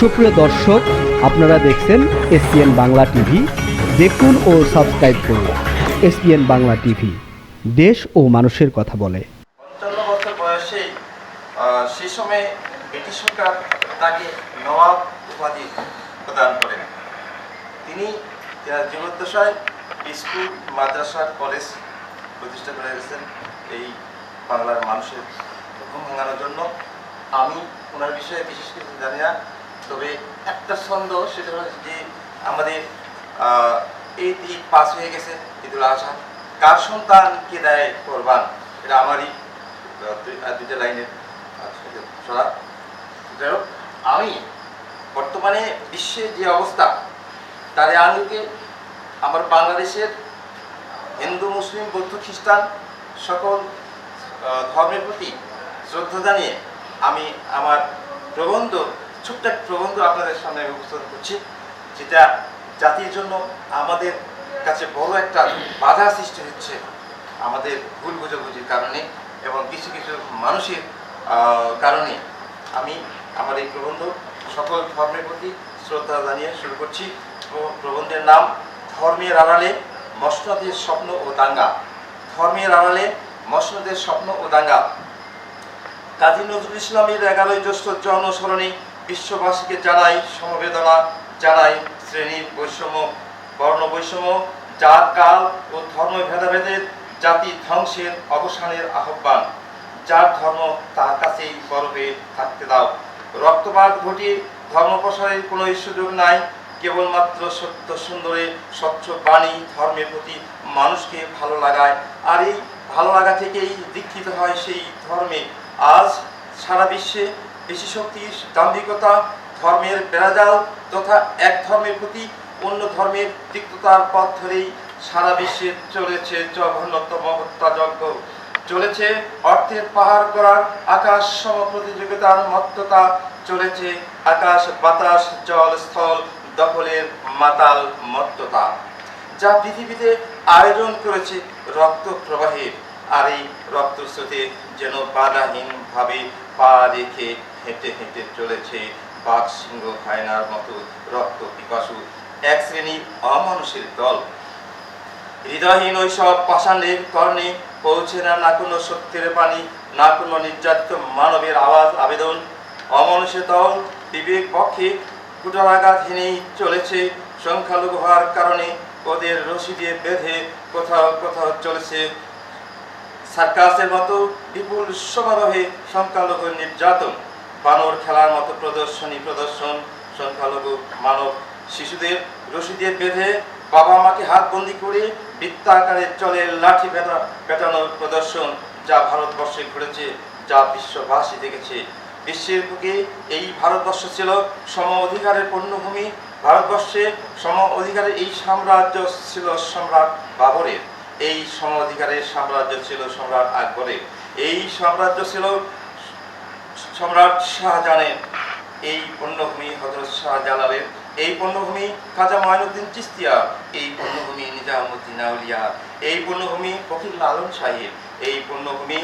সুপ্রিয় দর্শক, আপনারা দেখছেন এসপিএন বাংলা টিভি। দেখুন ও সাবস্ক্রাইব করুন এসপিএন বাংলা টিভি। দেশ ও মানুষের কথা বলে। পঞ্চান্ন বছর বয়সে সেই সময় ব্রিটিশ সরকার তাকে নবাব উপাধি প্রদান করেন। তিনি জীবদ্দশায় স্কুল, মাদ্রাসা, কলেজ প্রতিষ্ঠা করে গেছেন এই বাংলার মানুষের ঘুম ভাঙানোর জন্য। আমি ওনার বিষয়ে বিশেষ কিছু জানি না। তবে একটা ছন্দ, সেটা হচ্ছে যে আমাদের এই ঈদ পাস হয়ে গেছে, ঈদুল আজহা। কার সন্তান কে দেয় কোরবান? এটা আমারই দুইটা লাইনের যাই হোক, আমি বর্তমানে বিশ্বের যে অবস্থা, তার আলোকে আমার বাংলাদেশের হিন্দু, মুসলিম, বৌদ্ধ, খ্রিস্টান সকল ধর্মের প্রতি শ্রদ্ধা জানিয়ে আমি আমার প্রবন্ধ ছোট্ট একটা প্রবন্ধ আপনাদের সামনে উপস্থাপন করছি, যেটা জাতির জন্য আমাদের কাছে বড় একটা বাধা সৃষ্টি হচ্ছে আমাদের ভুল বোঝাবুঝির কারণে এবং কিছু কিছু মানুষের কারণে। আমি আমার এই প্রবন্ধ সকল ধর্মের প্রতি শ্রদ্ধা জানিয়ে শুরু করছি। প্র- প্রবন্ধের নাম ধর্মের আড়ালে মসনদের স্বপ্ন ও দাঙ্গা। ধর্মের আড়ালে মসনদের স্বপ্ন ও দাঙ্গা। কাজী নজরুল ইসলামের এগারোই জ্যৈষ্ঠ জনস্মরণে বিশ্ববাসীকে জানাই সমবেদনা, জানাই শ্রেণির বৈষম্য, বর্ণ বৈষম্য, জাত, কাল ও ধর্ম ভেদাভেদের জাতি ধ্বংসের অবসানের আহ্বান। যার ধর্ম তার কাছেই গর্বে থাকতে দাও। রক্তপাত ঘটিয়ে ধর্ম প্রসারের কোনো সুযোগ নাই। কেবলমাত্র সত্য সুন্দরে স্বচ্ছ বাণী ধর্মের প্রতি মানুষকে ভালো লাগায়। আর এই ভালো লাগা থেকেই দীক্ষিত হয় সেই ধর্মে। আজ সারা বিশ্বে বেশি শক্তি দাম্ভিকতা ধর্মের বেড়াজাল তথা এক ধর্মের প্রতি অন্য ধর্মের তিক্ততার পথ ধরেই সারা বিশ্বে চলেছে জঘন্যতম হত্যাযজ্ঞ। চলেছে অর্থের পাহাড় করার আকাশ সম প্রতিযোগিতার মত্ততা। চলেছে আকাশ, বাতাস, জল, স্থল দখলের মাতাল মত্ততা। যা পৃথিবীতে আয়োজন করেছে রক্ত প্রবাহের আর এই রক্ত স্রোতে যেন বাধাহীনভাবে পা রেখে হেঁটে হেঁটে চলেছে বাঘ, সিংহ, হায়নার মতো রক্ত পিপাসু এক শ্রেণির অমানুষের দল। হৃদয়হীন ওই সব পাষাণের কর্ণে পৌঁছে না না কোনো সত্যের পানি না কোনো নির্যাতিত মানবের আওয়াজ, আবেদন। অমানুষের দল বিবেক পক্ষে কুটারাঘাত হেনেই চলেছে, সংখ্যালঘু হওয়ার কারণে ওদের রশি দিয়ে বেঁধে কোথাও কোথাও চলেছে। সার্কাসের মতো বিপুল সমারোহে সংখ্যালঘু নির্যাতন। বানর খেলার মতো প্রদর্শনী প্রদর্শন, সংখ্যালঘু, মানব, শিশুদের রশি দিয়ে বেঁধে বাবা মাকে হাতবন্দি করে বৃত্তাকারে চলে লাঠি পেটা, পেটানোর প্রদর্শন যা ভারতবর্ষে ঘটেছে, যা বিশ্ববাসী দেখেছে। বিশ্বের বুকে এই ভারতবর্ষ ছিল সম অধিকারের পণ্যভূমি। ভারতবর্ষে সম অধিকারের এই সাম্রাজ্য ছিল সম্রাট বাবরের। এই সম অধিকারের সাম্রাজ্য ছিল সম্রাট আকবরের। এই সাম্রাজ্য ছিল সম্রাট শাহজাহানের এই পণ্যভূমি হজরত শাহজালালের এই পণ্যভূমি, খাজা ময়নুদ্দিন চিস্তিয়া, এই পণ্যভূমি নিজামুদ্দিন আউলিয়া, এই পণ্যভূমি, ফকির লালন সাহেব এই পণ্যভূমি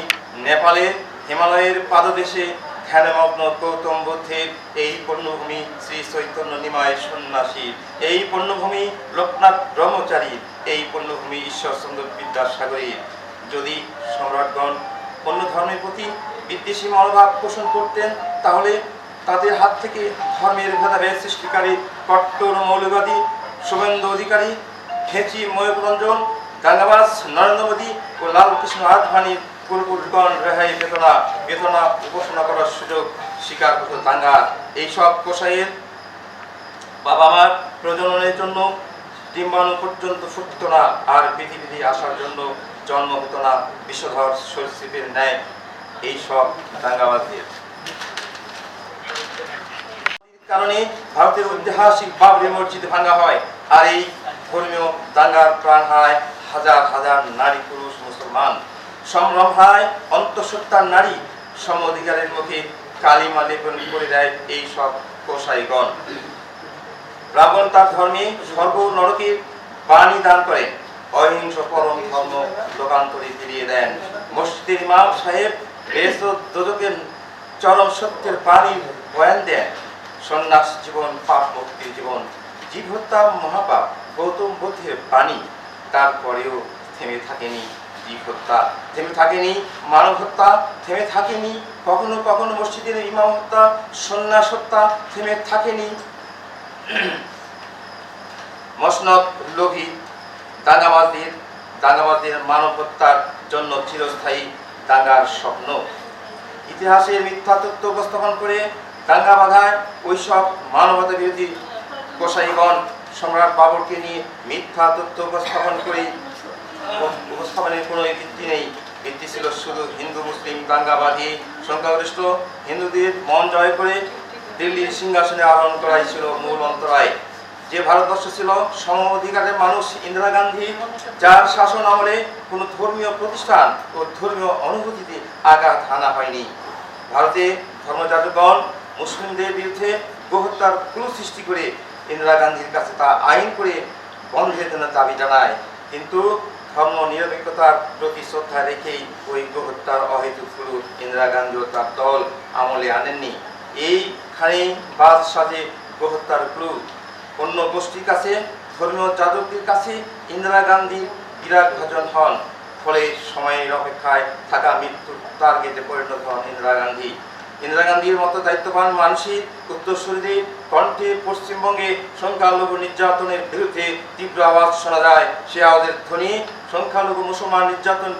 নেপালের হিমালয়ের পাদদেশে ধ্যানমগ্ন গৌতম বুদ্ধের এই পণ্যভূমি, শ্রী চৈতন্য নিমায় সন্ন্যাসী এই পণ্যভূমি, লোকনাথ ব্রহ্মচারী এই পণ্যভূমি, ঈশ্বরচন্দ্র বিদ্যাসাগরীর। যদি সম্রাটগণ অন্য ধর্মের প্রতি বিদ্বেষী মনোভাব পোষণ করতেন, তাহলে তাদের হাত থেকে ধর্মের ভেদাভেদ সৃষ্টিকারী কট্টর মৌলবাদী শুভেন্দু অধিকারী খেঁচি ময়ূররঞ্জন গাঙ্গাবাস নরেন্দ্র মোদী ও লালকৃষ্ণ আডভানির পূর্বগণ রেহাই বেতনা বেতনা উপাসনা করার সুযোগ স্বীকার করতো দাঙ্গা এইসব কোষাইয়ের বাবা মার প্রজননের জন্য ডিম্বাণু পর্যন্ত ফুটত না, আর পৃথিবীতে আসার জন্য জন্ম হতো না, বিশ্বধর সরীসৃপের ন্যায়। এই সব দাঙ্গাবাজদের কারণে ভারতের ঐতিহাসিক বাবরি মসজিদ ভাঙা হয় আর এই ধর্মীয় দাঙ্গার প্রাণ হারায় হাজার হাজার নারী, পুরুষ, মুসলমান। সম্ভ্রম হারায় অন্তঃসত্ত্বার নারী। সম অধিকারের মুখে কালিমা লেপন করে দেয় এই সব কোষাইগণ রাবণ তার ধর্মে সর্ব নরকের বাণী দান করেন অহিংস পরম ধর্ম লোকান্তরে ফিরিয়ে দেন। মসজিদের ইমাম সাহেব দোজকের চরম সত্যের বাণী বয়ান দেন সন্ন্যাস জীবন, পাপ মুক্তির জীবন, জীব হত্যা মহাপাপ, গৌতম বুদ্ধের বাণী। তারপরেও থেমে থাকেনি জীব হত্যা, থেমে থাকেনি মানব হত্যা, থেমে থাকেনি কখনো কখনো মসজিদের ইমাম হত্যা, সন্ন্যাস হত্যা, থেমে থাকেনি। মসনদ, লোভী দাঙ্গাবাজদের দাঙ্গাবাজদের মানব হত্যার জন্য চিরস্থায়ী দাঙ্গার স্বপ্ন। ইতিহাসের মিথ্যা তথ্য উপস্থাপন করে দাঙ্গা বাধায় ওইসব মানবতা বিরোধী গোসাইগণ সম্রাট বাবরকে নিয়ে মিথ্যা তথ্য উপস্থাপন করে উপস্থাপনের কোনো ভিত্তি নেই। ভিত্তি ছিল শুধু হিন্দু, মুসলিম, দাঙ্গাবাদী সংখ্যাগরিষ্ঠ হিন্দুদের মন জয় করে দিল্লির সিংহাসনে আরোহণ করাই ছিল মূল অন্তরায়। যে ভারতবর্ষ ছিল সম অধিকারের মানুষ ইন্দিরা গান্ধী, যার শাসন আমলে কোনো ধর্মীয় প্রতিষ্ঠান ও ধর্মীয় অনুভূতিতে আঘাত হানা হয়নি। ভারতে ধর্মযাজকগণ মুসলিমদের বিরুদ্ধে গোহত্যার ক্লু সৃষ্টি করে ইন্দিরা গান্ধীর কাছে তা আইন করে বন্ধের জন্য দাবি জানায়। কিন্তু ধর্ম নিরপেক্ষতার প্রতি শ্রদ্ধা রেখেই ওই গোহত্যার অহেতুক ক্লু ইন্দিরা গান্ধী ও তার দল আমলে আনেননি। এইখানেই বাদ সাজে গোহত্যার ক্লু অন্য গোষ্ঠীর কাছে, ধর্মীয় যাজকদের কাছে ইন্দিরা গান্ধী বিরাট ভাজন হন। ফলে সময়ের অপেক্ষায় থাকা মৃত্যুর টার্গেটে পরিণত হন ইন্দিরা গান্ধী। ইন্দিরা গান্ধীর মতো দায়িত্ববান মানুষের উত্তরসূরিদের কণ্ঠে পশ্চিমবঙ্গে সংখ্যালঘু নির্যাতনের বিরুদ্ধে তীব্র আওয়াজ শোনা যায়। সে আওয়াজের ধ্বনি, সংখ্যালঘু মুসলমান নির্যাতন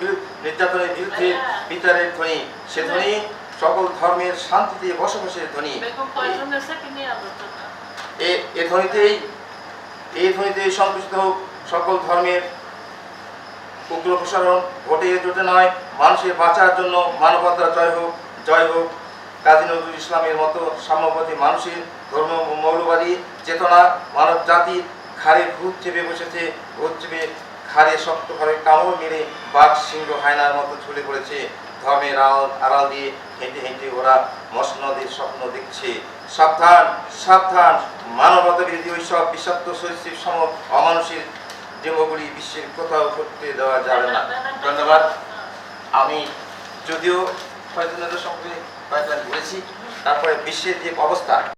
নির্যাতনের বিরুদ্ধে বিচারের ধ্বনি, সে ধ্বনি সকল ধর্মের শান্তিতে বসবাসের ধ্বনি। এ এ ধ্বনিতেই এই ধ্বনিতেই সংকুচিত হোক সকল ধর্মের উগ্র প্রসারণ। ভোটে জোটে নয়। মানুষের বাঁচার জন্য মানবতা জয় হোক জয় হোক। কাজী নজরুল ইসলামের মতো সাম্যবাদী মানুষের ধর্ম মৌলবাদী চেতনা মানব জাতির ঘাড়ে ভূত চেপে বসেছে। ভূত চেপে ঘাড়ে শক্তভাবে কামড় মেরে বাঘ, সিংহ, হায়নার মতো ঝুলে পড়েছে। ধর্মের আড়াল দিয়ে হেঁটে হেঁটে ওরা মসনদের স্বপ্ন দেখছে। সাবধান সাবধান। মানবতা বিরোধী ওই সব বিষাক্ত সরীসৃপ সম অমানুষের দেহগুলি বিশ্বের কোথাও করতে দেওয়া যাবে না। ধন্যবাদ। আমি যদিও ফয়জুল্লাহ সম্পর্কে কয়েকবার বলেছি তারপরে বিশ্বের যে অবস্থা